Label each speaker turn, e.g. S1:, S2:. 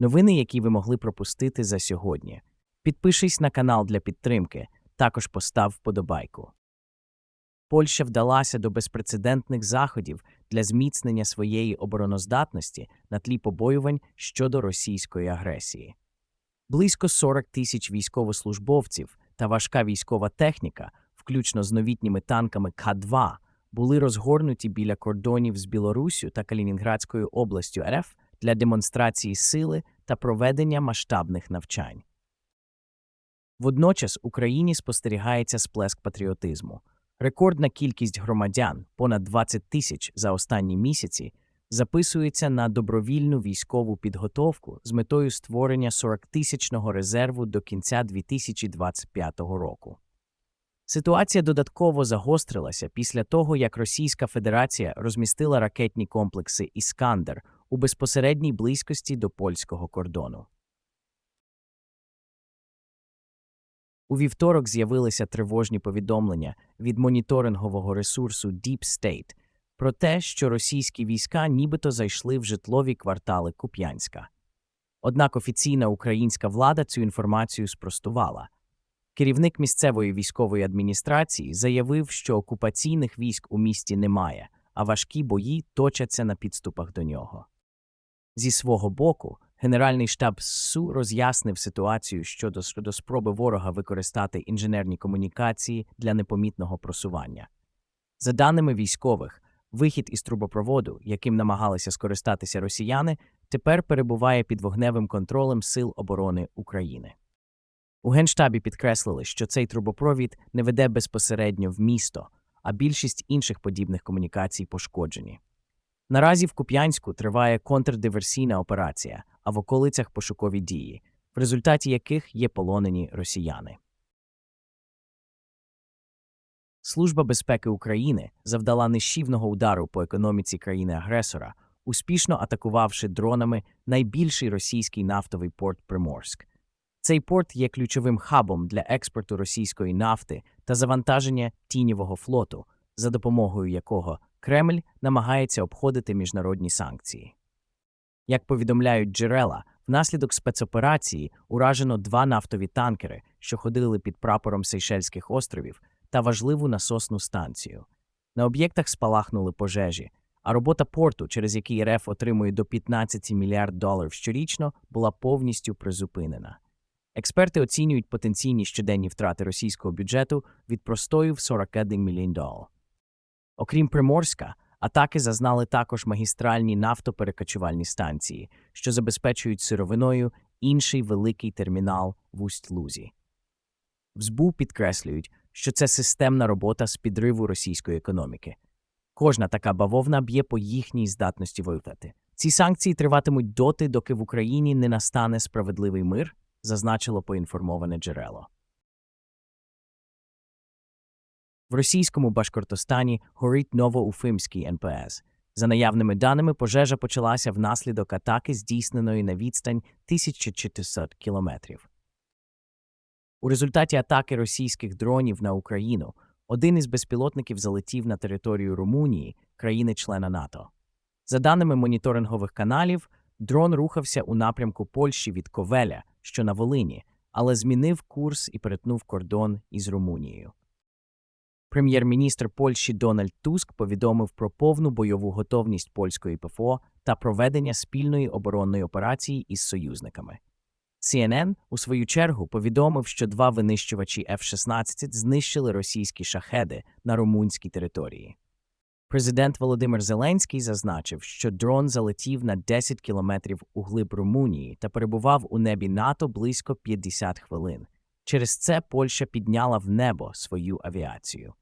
S1: Новини, які ви могли пропустити за сьогодні. Підпишись на канал для підтримки, також постав вподобайку. Польща вдалася до безпрецедентних заходів для зміцнення своєї обороноздатності на тлі побоювань щодо російської агресії. Близько 40 тисяч військовослужбовців та важка військова техніка, включно з новітніми танками К-2, були розгорнуті біля кордонів з Білоруссю та Калінінградською областю РФ для демонстрації сили та проведення масштабних навчань. Водночас Україні спостерігається сплеск патріотизму. Рекордна кількість громадян, понад 20 тисяч за останні місяці, записується на добровільну військову підготовку з метою створення 40-тисячного резерву до кінця 2025 року. Ситуація додатково загострилася після того, як Російська Федерація розмістила ракетні комплекси Іскандер у безпосередній близькості до польського кордону. У вівторок з'явилися тривожні повідомлення від моніторингового ресурсу Deep State про те, що російські війська нібито зайшли в житлові квартали Куп'янська. Однак офіційна українська влада цю інформацію спростувала. Керівник місцевої військової адміністрації заявив, що окупаційних військ у місті немає, а важкі бої точаться на підступах до нього. Зі свого боку, Генеральний штаб СУ роз'яснив ситуацію щодо, щодо спроби ворога використати інженерні комунікації для непомітного просування. За даними військових, вихід із трубопроводу, яким намагалися скористатися росіяни, тепер перебуває під вогневим контролем Сил оборони України. У Генштабі підкреслили, що цей трубопровід не веде безпосередньо в місто, а більшість інших подібних комунікацій пошкоджені. Наразі в Куп'янську триває контрдиверсійна операція, а в околицях пошукові дії, в результаті яких є полонені росіяни. Служба безпеки України завдала нищівного удару по економіці країни-агресора, успішно атакувавши дронами найбільший російський нафтовий порт Приморськ. Цей порт є ключовим хабом для експорту російської нафти та завантаження тіньового флоту, за допомогою якого Кремль намагається обходити міжнародні санкції. Як повідомляють джерела, внаслідок спецоперації уражено два нафтові танкери, що ходили під прапором Сейшельських островів, та важливу насосну станцію. На об'єктах спалахнули пожежі, а робота порту, через який РФ отримує до 15 мільярд доларів щорічно, була повністю призупинена. Експерти оцінюють потенційні щоденні втрати російського бюджету від простою в 41 мільйон доларів. Окрім Приморська, атаки зазнали також магістральні нафтоперекачувальні станції, що забезпечують сировиною інший великий термінал в Усть-Лузі. В ЗБУ підкреслюють, що це системна робота з підриву російської економіки. Кожна така бавовна б'є по їхній здатності воювати. Ці санкції триватимуть доти, доки в Україні не настане справедливий мир, зазначило поінформоване джерело. В російському Башкортостані горить Новоуфимський НПС. За наявними даними, пожежа почалася внаслідок атаки, здійсненої на відстань 1400 кілометрів. У результаті атаки російських дронів на Україну один із безпілотників залетів на територію Румунії, країни-члена НАТО. За даними моніторингових каналів, дрон рухався у напрямку Польщі від Ковеля, що на Волині, але змінив курс і перетнув кордон із Румунією. Прем'єр-міністр Польщі Дональд Туск повідомив про повну бойову готовність польської ПФО та проведення спільної оборонної операції із союзниками. CNN, у свою чергу, повідомив, що два винищувачі F-16 знищили російські шахеди на румунській території. Президент Володимир Зеленський зазначив, що дрон залетів на 10 кілометрів у глиб Румунії та перебував у небі НАТО близько 50 хвилин. Через це Польща підняла в небо свою авіацію.